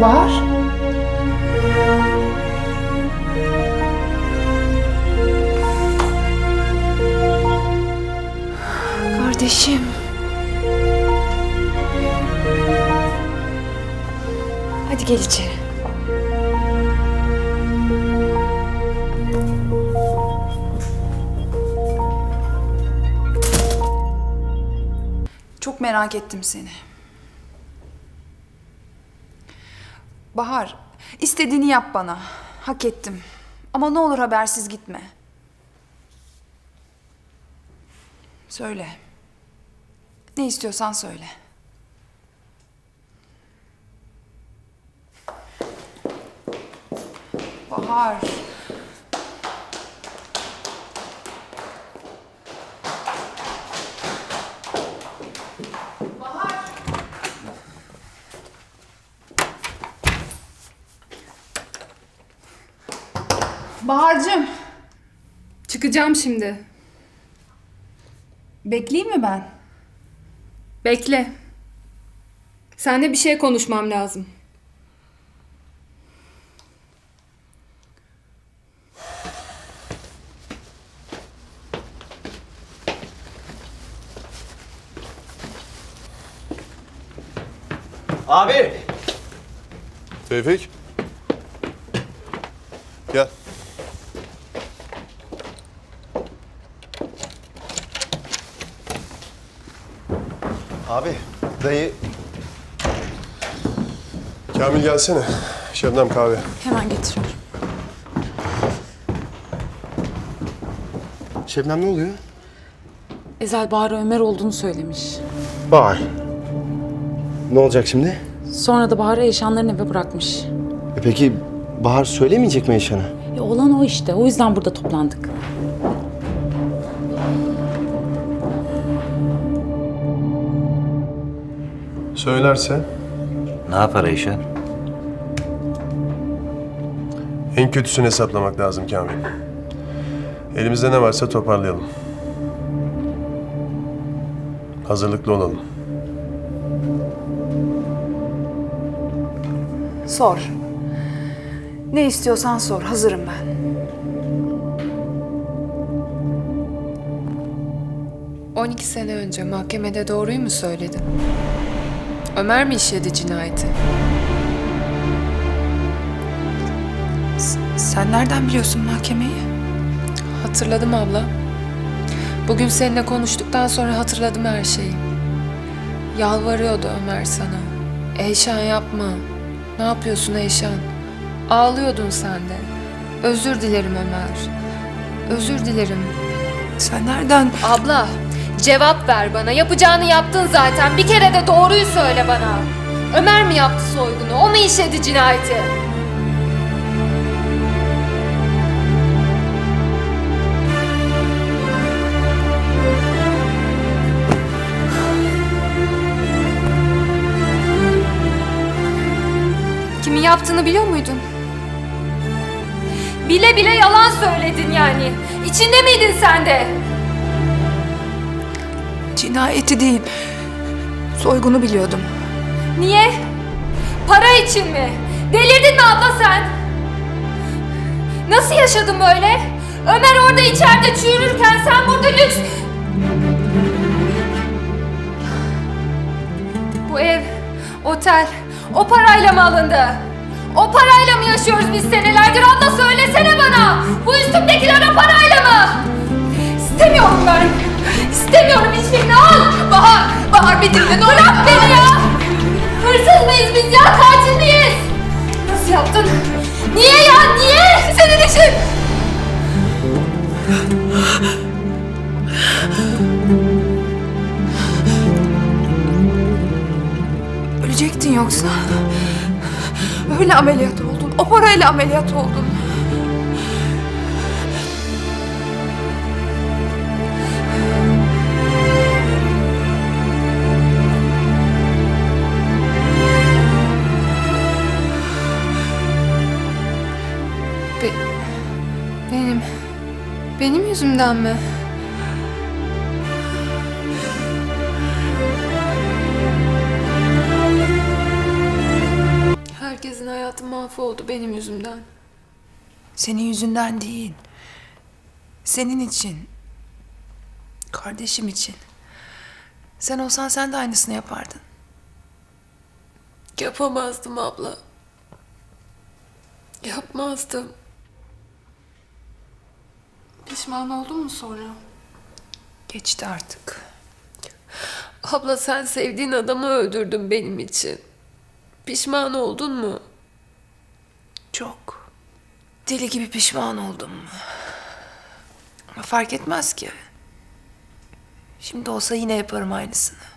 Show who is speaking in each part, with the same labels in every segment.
Speaker 1: Bahar? Kardeşim. Hadi gel içeri. Çok merak ettim seni. Bahar, istediğini yap bana. Hak ettim. Ama ne olur habersiz gitme. Söyle. Ne istiyorsan söyle. Bahar. Bahar'cığım.
Speaker 2: Çıkacağım şimdi.
Speaker 1: Bekleyeyim mi ben?
Speaker 2: Bekle. Seninle bir şey konuşmam lazım.
Speaker 3: Abi.
Speaker 4: Tevfik. Gel.
Speaker 3: Abi dayı
Speaker 4: Kamil gelsene. Şebnem kahve.
Speaker 1: Hemen getiriyorum.
Speaker 3: Şebnem ne oluyor?
Speaker 5: Ezel Bahar'a Ömer olduğunu söylemiş.
Speaker 3: Bahar. Ne olacak şimdi?
Speaker 5: Sonra da Bahar'ı Eşanların eve bırakmış.
Speaker 3: E peki Bahar söylemeyecek mi Eşan'a?
Speaker 5: E olan o işte. O yüzden burada toplandık.
Speaker 4: Söylerse
Speaker 6: Ne yapar Eyşan?
Speaker 4: en kötüsünü hesaplamak lazım Kamil. Elimizde ne varsa toparlayalım. Hazırlıklı olalım.
Speaker 1: Sor. Ne istiyorsan sor. Hazırım ben.
Speaker 2: ...12 sene önce mahkemede doğruyu mu söyledin? Ömer mi işledi cinayeti?
Speaker 1: Sen nereden biliyorsun mahkemeyi?
Speaker 2: Hatırladım abla. Bugün seninle konuştuktan sonra hatırladım her şeyi. Yalvarıyordu Ömer sana. Eyşan yapma. Ne yapıyorsun Eyşan? Ağlıyordun sen de. Özür dilerim Ömer. Özür dilerim.
Speaker 1: Sen nereden?
Speaker 2: Abla, cevap ver bana. Yapacağını yaptın zaten. Bir kere de doğruyu söyle bana. Ömer mi yaptı soygunu? O mu işledi cinayeti? Kimin yaptığını biliyor muydun? Bile bile yalan söyledin yani. İçinde miydin sen de?
Speaker 1: Cinayeti değil. Soygunu biliyordum.
Speaker 2: Niye? Para için mi? Delirdin mi abla sen? Nasıl yaşadın böyle? Ömer orada içeride çürürken sen burada lüks... Bu ev, otel, o parayla mı alındı? O parayla mı yaşıyoruz biz senelerdir? Abla söylesene bana! Bu üstümdekiler o parayla mı? İstemiyorum ben! İstemiyorum hiçbirini al! Bahar! Bahar bir dinle ne olur! Beni ya! Hırsız mıyız biz ya? Katil miyiz? Nasıl yaptın? Niye ya? Niye? Senin için!
Speaker 1: Ölecektin yoksa. Öyle ameliyat oldun. O parayla ameliyat oldun.
Speaker 2: Benim yüzümden mi? Herkes mahvoldu benim yüzümden.
Speaker 1: Senin yüzünden değil. Senin için. Kardeşim için. Sen olsan sen de aynısını yapardın.
Speaker 2: Yapamazdım abla. Yapmazdım.
Speaker 5: Pişman oldun mu sonra?
Speaker 1: Geçti artık.
Speaker 2: Abla sen sevdiğin adamı öldürdün benim için. Pişman oldun mu?
Speaker 1: Çok. Deli gibi pişman oldum. Ama fark etmez ki. Şimdi olsa yine yaparım aynısını.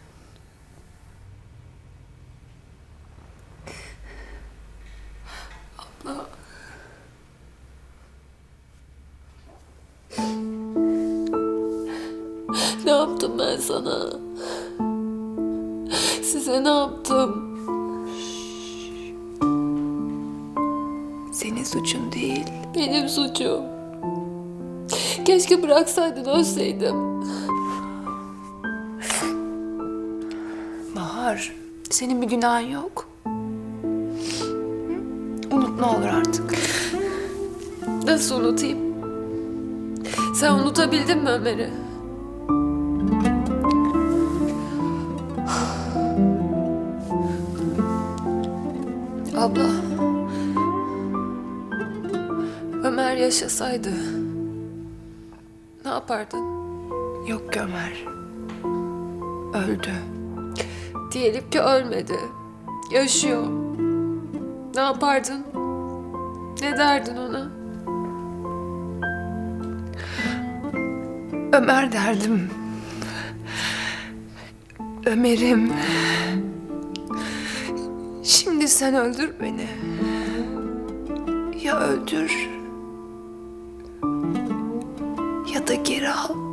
Speaker 2: Ben sana? Size ne yaptım?
Speaker 1: Senin suçun değil.
Speaker 2: Benim suçum. Keşke bıraksaydın ölseydim.
Speaker 1: Bahar, senin bir günahın yok. Unut ne olur artık.
Speaker 2: Nasıl unutayım? Sen unutabildin mi Ömer'i? Ömer yaşasaydı ne yapardın?
Speaker 1: Yok ki Ömer. Öldü.
Speaker 2: Diyelim ki ölmedi. Yaşıyor. Ne yapardın? Ne derdin ona?
Speaker 1: Ömer derdim. Ömer'im. Şimdi sen öldür beni. Ya öldür da geri al.